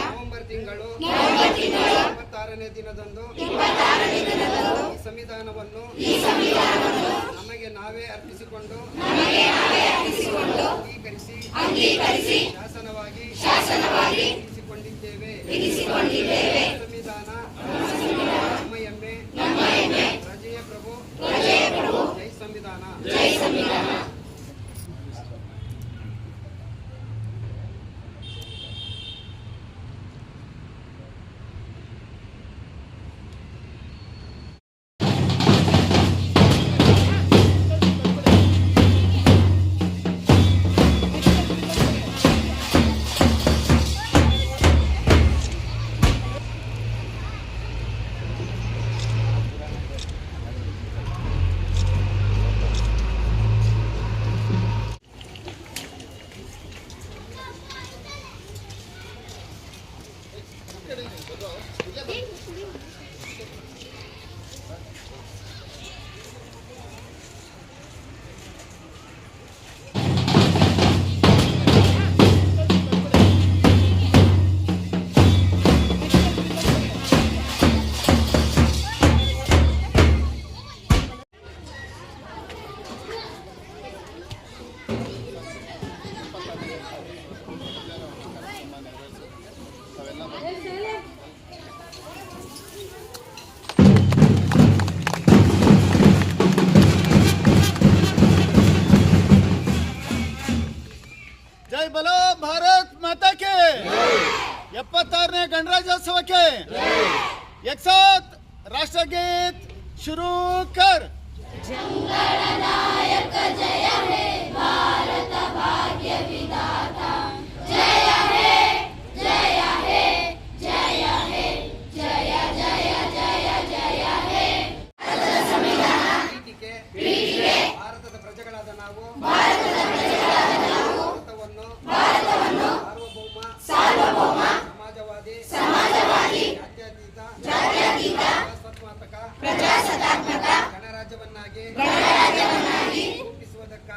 November ತಿಂಗಳು ಇಪ್ಪತ್ತಾರನೇ ದಿನದಂದು ಸಂವಿಧಾನವನ್ನು ನಮಗೆ ನಾವೇ ಅರ್ಪಿಸಿಕೊಂಡು Bé thì không. राष्ट्रगीत शुरू कर. जंगल नायक जय हे भारत.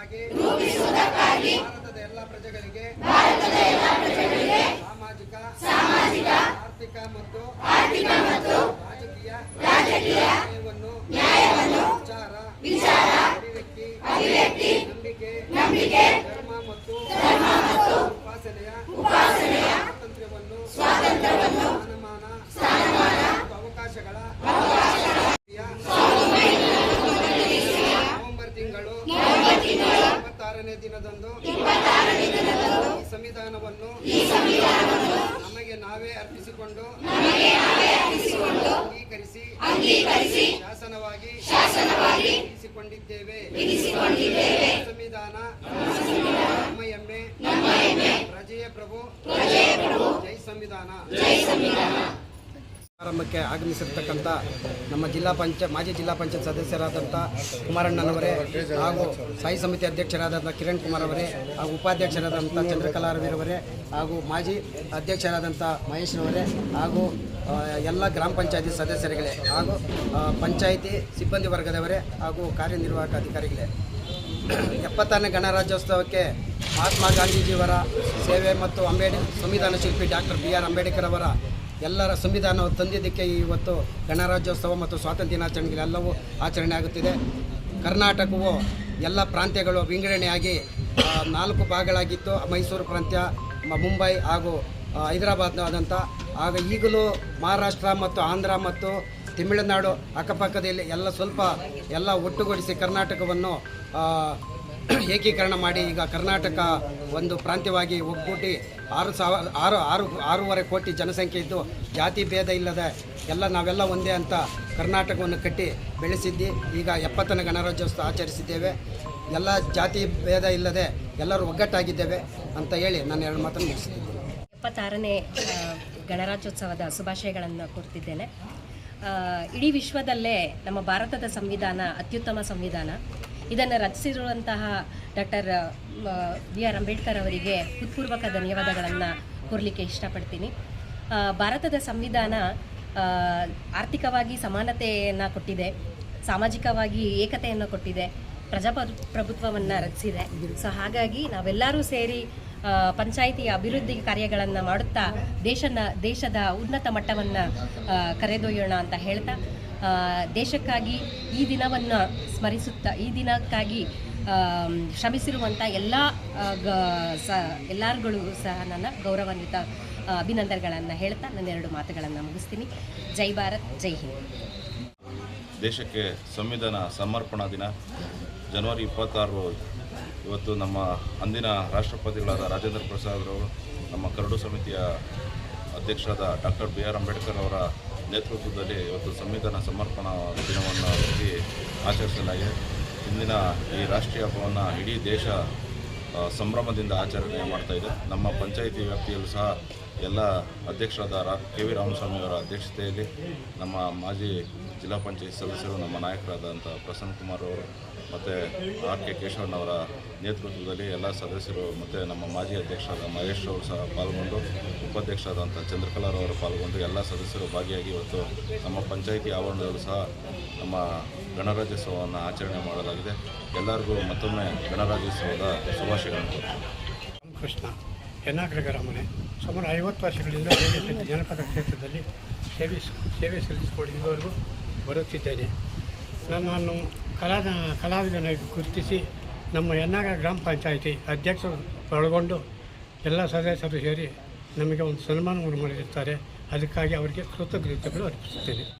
ರೂಪಿಸುವುದಕ್ಕಾಗಿ ಭಾರತದ ಎಲ್ಲ ಪ್ರಜೆಗಳಿಗೆ ಸಾಮಾಜಿಕ ಸಾಮಾಜಿಕ ಆರ್ಥಿಕ ಮತ್ತು ಆರ್ಥಿಕ ಮತ್ತು ರಾಜಕೀಯ ರಾಜಕೀಯ ನ್ಯಾಯವನ್ನು ವಿಚಾರ ಅಭಿವ್ಯಕ್ತಿ ನಂಬಿಕೆ ಧರ್ಮ ಮತ್ತು ಉಪಾಸನೆಯ ಸ್ವಾತಂತ್ರ್ಯವನ್ನು ಸ್ಥಾನಮಾನ ಮತ್ತು ಅವಕಾಶಗಳ ನವೆಂಬರ್ ತಿಂಗಳು ಇಪ್ಪತ್ತಾರನೇ ದಿನದಂದು ಈ ಸಂವಿಧಾನವನ್ನು ನಮಗೆ ನಾವೇ ಅರ್ಪಿಸಿಕೊಂಡು ಅಂಗೀಕರಿಸಿ ಶಾಸನವಾಗಿ ಇರಿಸಿಕೊಂಡಿದ್ದೇವೆ. ಸಂವಿಧಾನ ನಮ್ಮ ಹೆಮ್ಮೆ ಪ್ರಜೆಯ ಪ್ರಭು. ಜೈ ಸಂವಿಧಾನ. ಆರಂಭಕ್ಕೆ ಆಗಮಿಸಿರ್ತಕ್ಕಂಥ ನಮ್ಮ ಜಿಲ್ಲಾ ಪಂಚಾಯತ್ ಮಾಜಿ ಜಿಲ್ಲಾ ಪಂಚಾಯತ್ ಸದಸ್ಯರಾದಂಥ ಕುಮಾರಣ್ಣನವರೇ ಹಾಗೂ ಸ್ಥಾಯಿ ಸಮಿತಿ ಅಧ್ಯಕ್ಷರಾದಂಥ ಕಿರಣ್ ಕುಮಾರ್ ಅವರೇ ಹಾಗೂ ಉಪಾಧ್ಯಕ್ಷರಾದಂಥ ಚಂದ್ರಕಲಾರವೀರವರೇ ಹಾಗೂ ಮಾಜಿ ಅಧ್ಯಕ್ಷರಾದಂಥ ಮಹೇಶ್ರವರೇ ಹಾಗೂ ಎಲ್ಲ ಗ್ರಾಮ ಪಂಚಾಯತಿ ಸದಸ್ಯರುಗಳೇ ಹಾಗೂ ಪಂಚಾಯಿತಿ ಸಿಬ್ಬಂದಿ ವರ್ಗದವರೇ ಹಾಗೂ ಕಾರ್ಯನಿರ್ವಾಹಕ ಅಧಿಕಾರಿಗಳೇ. ಎಪ್ಪತ್ತಾರನೇ ಗಣರಾಜ್ಯೋತ್ಸವಕ್ಕೆ ಮಹಾತ್ಮ ಗಾಂಧೀಜಿಯವರ ಸೇವೆ ಮತ್ತು ಅಂಬೇಡ್, ಸಂವಿಧಾನ ಶಿಲ್ಪಿ ಡಾಕ್ಟರ್ ಬಿ ಆರ್ ಅಂಬೇಡ್ಕರ್ ಅವರ ಎಲ್ಲರ ಸಂವಿಧಾನವು ತಂದಿದ್ದಕ್ಕೆ ಇವತ್ತು ಗಣರಾಜ್ಯೋತ್ಸವ ಮತ್ತು ಸ್ವಾತಂತ್ರ್ಯ ದಿನಾಚರಣೆಗಳೆಲ್ಲವೂ ಆಚರಣೆ ಆಗುತ್ತಿದೆ. ಕರ್ನಾಟಕವು ಎಲ್ಲ ಪ್ರಾಂತ್ಯಗಳು ವಿಂಗಡಣೆಯಾಗಿ ನಾಲ್ಕು ಭಾಗಗಳಾಗಿತ್ತು ಮೈಸೂರು ಪ್ರಾಂತ್ಯ ಮುಂಬೈ ಹಾಗೂ ಹೈದರಾಬಾದ್ನಾದಂಥ ಆಗ ಈಗಲೂ ಮಹಾರಾಷ್ಟ್ರ ಮತ್ತು ಆಂಧ್ರ ಮತ್ತು ತಮಿಳುನಾಡು ಅಕ್ಕಪಕ್ಕದಲ್ಲಿ ಎಲ್ಲ ಸ್ವಲ್ಪ ಎಲ್ಲ ಒಟ್ಟುಗೂಡಿಸಿ ಕರ್ನಾಟಕವನ್ನು ಏಕೀಕರಣ ಮಾಡಿ ಈಗ ಕರ್ನಾಟಕ ಒಂದು ಪ್ರಾಂತ್ಯವಾಗಿ ಒಗ್ಗೂಟಿ ಆರು ಸಾವಿರ, ಆರು ಆರು, ಆರೂವರೆ ಕೋಟಿ ಜನಸಂಖ್ಯೆ ಇದ್ದು ಜಾತಿ ಭೇದ ಇಲ್ಲದೆ ಎಲ್ಲ ನಾವೆಲ್ಲ ಒಂದೇ ಅಂತ ಕರ್ನಾಟಕವನ್ನು ಕಟ್ಟಿ ಬೆಳೆಸಿದ್ದು. ಈಗ ಎಪ್ಪತ್ತನೇ ಗಣರಾಜ್ಯೋತ್ಸವ ಆಚರಿಸಿದ್ದೇವೆ. ಎಲ್ಲ ಜಾತಿ ಭೇದ ಇಲ್ಲದೆ ಎಲ್ಲರೂ ಒಗ್ಗಟ್ಟಾಗಿದ್ದೇವೆ ಅಂತ ಹೇಳಿ ನಾನು ಎರಡು ಮಾತನ್ನು ಮುಗಿಸಿದ್ದೇನೆ ಇಪ್ಪತ್ತಾರನೇ ಗಣರಾಜ್ಯೋತ್ಸವದ ಶುಭಾಶಯಗಳನ್ನು ಕೊಡ್ತಿದ್ದೇನೆ ಇಡೀ ವಿಶ್ವದಲ್ಲೇ ನಮ್ಮ ಭಾರತದ ಸಂವಿಧಾನ ಅತ್ಯುತ್ತಮ ಸಂವಿಧಾನ. ಇದನ್ನು ರಚಿಸಿರುವಂತಹ ಡಾಕ್ಟರ್ ಬಿ ಆರ್ ಅಂಬೇಡ್ಕರ್ ಅವರಿಗೆ ಹೃತ್ಪೂರ್ವಕ ಧನ್ಯವಾದಗಳನ್ನು ಕೋರಲಿಕ್ಕೆ ಇಷ್ಟಪಡ್ತೀನಿ. ಭಾರತದ ಸಂವಿಧಾನ ಆರ್ಥಿಕವಾಗಿ ಸಮಾನತೆಯನ್ನು ಕೊಟ್ಟಿದೆ, ಸಾಮಾಜಿಕವಾಗಿ ಏಕತೆಯನ್ನು ಕೊಟ್ಟಿದೆ, ಪ್ರಜಾಪ್ರಭುತ್ವವನ್ನು ರಚಿಸಿದೆ. ಸೊ, ಹಾಗಾಗಿ ನಾವೆಲ್ಲರೂ ಸೇರಿ ಪಂಚಾಯಿತಿ ಅಭಿವೃದ್ಧಿ ಕಾರ್ಯಗಳನ್ನು ಮಾಡುತ್ತಾ ದೇಶನ, ದೇಶದ ಉನ್ನತ ಮಟ್ಟವನ್ನು ಕರೆದೊಯ್ಯೋಣ ಅಂತ ಹೇಳ್ತಾ ದೇಶಕ್ಕಾಗಿ ಈ ದಿನವನ್ನು ಸ್ಮರಿಸುತ್ತಾ, ಈ ದಿನಕ್ಕಾಗಿ ಶ್ರಮಿಸಿರುವಂಥ ಎಲ್ಲ ಗ, ಸ ಎಲ್ಲರಿಗೂ ಸಹ ನನ್ನ ಗೌರವಾನ್ವಿತ ಅಭಿನಂದನೆಗಳನ್ನು ಹೇಳ್ತಾ ನನ್ನ ಎರಡು ಮಾತುಗಳನ್ನು ಮುಗಿಸ್ತೀನಿ. ಜೈ ಭಾರತ್, ಜೈ ಹಿಂದ್. ದೇಶಕ್ಕೆ ಸಂವಿಧಾನ ಸಮರ್ಪಣಾ ದಿನ. ಜನವರಿ ಇಪ್ಪತ್ತಾರು ಇವತ್ತು ನಮ್ಮ ಅಂದಿನ ರಾಷ್ಟ್ರಪತಿಗಳಾದ ರಾಜೇಂದ್ರ ಪ್ರಸಾದ್ ಅವರು, ನಮ್ಮ ಕರಡು ಸಮಿತಿಯ ಅಧ್ಯಕ್ಷರಾದ ಡಾಕ್ಟರ್ ಬಿ ಆರ್ ಅಂಬೇಡ್ಕರ್ ಅವರ ನೇತೃತ್ವದಲ್ಲಿ ಇವತ್ತು ಸಂವಿಧಾನ ಸಮರ್ಪಣಾ ದಿನವನ್ನು ಆಚರಿಸಲಾಗಿದೆ. ಇಂದಿನ ಈ ರಾಷ್ಟ್ರೀಯ ಹಬ್ಬವನ್ನು ಇಡೀ ದೇಶ ಸಂಭ್ರಮದಿಂದ ಆಚರಣೆ ಮಾಡ್ತಾ ಇದೆ. ನಮ್ಮ ಪಂಚಾಯಿತಿ ವ್ಯಾಪ್ತಿಯಲ್ಲೂ ಸಹ ಎಲ್ಲ ಅಧ್ಯಕ್ಷರಾದ ರಾ ಕೆ ವಿ ರಾಮಸ್ವಾಮಿ ಅವರ ಅಧ್ಯಕ್ಷತೆಯಲ್ಲಿ ನಮ್ಮ ಮಾಜಿ ಜಿಲ್ಲಾ ಪಂಚಾಯತ್ ಸದಸ್ಯರು, ನಮ್ಮ ನಾಯಕರಾದಂಥ ಪ್ರಸನ್ನ ಕುಮಾರ್ ಅವರು ಮತ್ತು ಆರ್ ಕೆ ಕೇಶವಣ್ಣವರ ನೇತೃತ್ವದಲ್ಲಿ ಎಲ್ಲ ಸದಸ್ಯರು ಮತ್ತು ನಮ್ಮ ಮಾಜಿ ಅಧ್ಯಕ್ಷರಾದ ಮಹೇಶ್ ಅವರು ಸಹ ಪಾಲ್ಗೊಂಡು, ಉಪಾಧ್ಯಕ್ಷರಾದಂಥ ಚಂದ್ರಕಲಾರ್ ಅವರು ಪಾಲ್ಗೊಂಡು ಎಲ್ಲ ಸದಸ್ಯರು ಭಾಗಿಯಾಗಿ ಇವತ್ತು ನಮ್ಮ ಪಂಚಾಯಿತಿ ಆವರಣದಲ್ಲೂ ಸಹ ನಮ್ಮ ಗಣರಾಜ್ಯೋತ್ಸವವನ್ನು ಆಚರಣೆ ಮಾಡಲಾಗಿದೆ. ಎಲ್ಲರಿಗೂ ಮತ್ತೊಮ್ಮೆ ಗಣರಾಜ್ಯೋತ್ಸವದ ಶುಭಾಶಯಗಳನ್ನು ಕೃಷ್ಣ ಯನ್ನಾಗ್ರ ಗ್ರಾಮನೆ ಸುಮಾರು ಐವತ್ತು ವರ್ಷಗಳಿಂದ ಜನಪದ ಕ್ಷೇತ್ರದಲ್ಲಿ ಸೇವೆ ಸೇವೆ ಸಲ್ಲಿಸಿಕೊಂಡು ಇದುವರೆಗೂ ಬರುತ್ತಿದ್ದೇನೆ. ನನ್ನನ್ನು ಕಲಾದ, ಕಲಾವಿದನಾಗಿ ಗುರುತಿಸಿ ನಮ್ಮ ಯನ್ನಾಗ ಗ್ರಾಮ ಪಂಚಾಯಿತಿ ಅಧ್ಯಕ್ಷರು ಒಳಗೊಂಡು ಎಲ್ಲ ಸದಸ್ಯರು ಸೇರಿ ನಮಗೆ ಒಂದು ಸನ್ಮಾನವನ್ನು ಮಾಡಿರುತ್ತಾರೆ. ಅದಕ್ಕಾಗಿ ಅವರಿಗೆ ಕೃತಜ್ಞತೆಗಳು ಅರ್ಪಿಸುತ್ತೇನೆ.